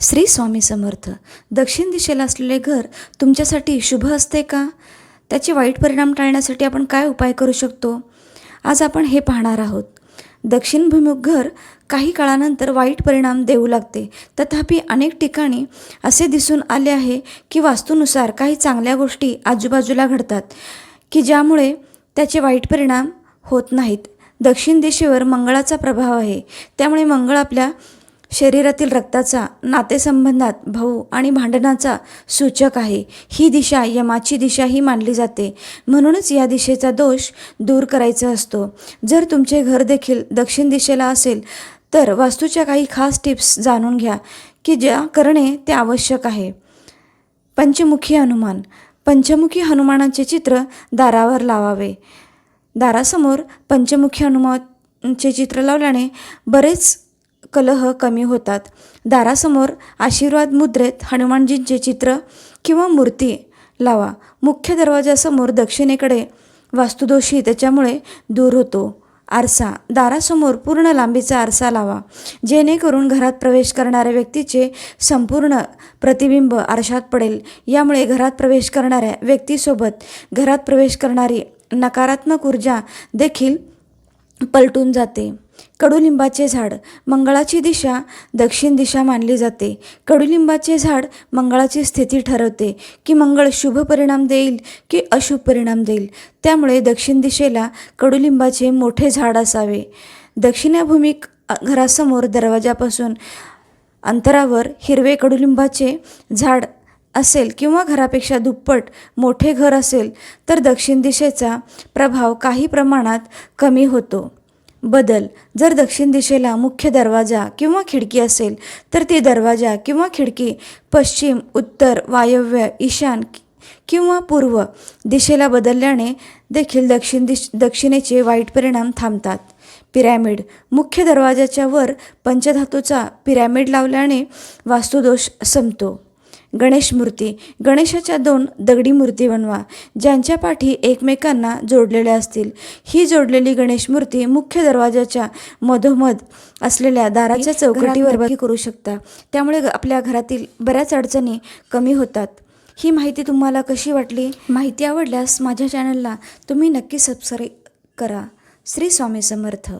श्री स्वामी समर्थ दक्षिण दिशेला असलेले घर तुमच्यासाठी शुभ असते का? त्याचे वाईट परिणाम टाळण्यासाठी आपण काय उपाय करू शकतो? आज आपण हे पाहणार आहोत. दक्षिणभिमुख घर काही काळानंतर वाईट परिणाम देऊ लागते. तथापि अनेक ठिकाणी असे दिसून आले आहे की वास्तूनुसार काही चांगल्या गोष्टी आजूबाजूला घडतात की ज्यामुळे त्याचे वाईट परिणाम होत नाहीत. दक्षिण दिशेवर मंगळाचा प्रभाव आहे. त्यामुळे मंगळ आपल्या शरीरातील रक्ताचा नातेसंबंधात भाऊ आणि भांडणाचा सूचक आहे. ही दिशा यमाची दिशा ही मानली जाते. म्हणूनच या दिशेचा दोष दूर करायचा असतो. जर तुमचे घर देखील दक्षिण दिशेला असेल तर वास्तूच्या काही खास टिप्स जाणून घ्या की ज्या करणे ते आवश्यक आहे. पंचमुखी हनुमान. पंचमुखी हनुमानाचे चित्र दारावर लावावे. दारासमोर पंचमुखी हनुमानचे चित्र लावल्याने बरेच कलह कमी होतात. दारासमोर आशीर्वाद मुद्रेत हनुमानजींचे चित्र किंवा मूर्ती लावा. मुख्य दरवाजासमोर दक्षिणेकडे वास्तुदोषी त्याच्यामुळे दूर होतो. आरसा. दारासमोर पूर्ण लांबीचा आरसा लावा. जेणेकरून घरात प्रवेश करणाऱ्या व्यक्तीचे संपूर्ण प्रतिबिंब आरशात पडेल. यामुळे घरात प्रवेश करणाऱ्या व्यक्तीसोबत घरात प्रवेश करणारी नकारात्मक ऊर्जा देखील पलटून जाते. कडुलिंबाचे झाड मंगळाची दिशा दक्षिण दिशा मानली जाते. कडुलिंबाचे झाड मंगळाची स्थिती ठरवते की मंगळ शुभ परिणाम देईल की अशुभ परिणाम देईल. त्यामुळे दक्षिण दिशेला कडुलिंबाचे मोठे झाड असावे. दक्षिणाभूमिक घरासमोर दरवाजापासून अंतरावर हिरवे कडुलिंबाचे झाड असेल किंवा घरापेक्षा दुप्पट मोठे घर असेल तर दक्षिण दिशेचा प्रभाव काही प्रमाणात कमी होतो. बदल. जर दक्षिण दिशेला मुख्य दरवाजा किंवा खिडकी असेल तर ती दरवाजा किंवा खिडकी पश्चिम उत्तर वायव्य ईशान किंवा पूर्व दिशेला बदलल्याने देखील दक्षिण दिश दक्षिणेचे वाईट परिणाम थांबतात. पिरॅमिड. मुख्य दरवाजाच्या वर पंचधातूचा पिरॅमिड लावल्याने वास्तुदोष संपतो. गणेश मूर्ती. गणेशाच्या दोन दगडी मूर्ती बनवा ज्यांच्या पाठी एकमेकांना जोडलेल्या असतील. ही जोडलेली गणेश मूर्ती मुख्य दरवाजाच्या मधोमध असलेल्या दाराच्या चौकटीवर करू शकता. त्यामुळे आपल्या घरातील बऱ्याच अडचणी कमी होतात. ही माहिती तुम्हाला कशी वाटली? माहिती आवडल्यास माझ्या चॅनलला तुम्ही नक्की सबस्क्राईब करा. श्री स्वामी समर्थ.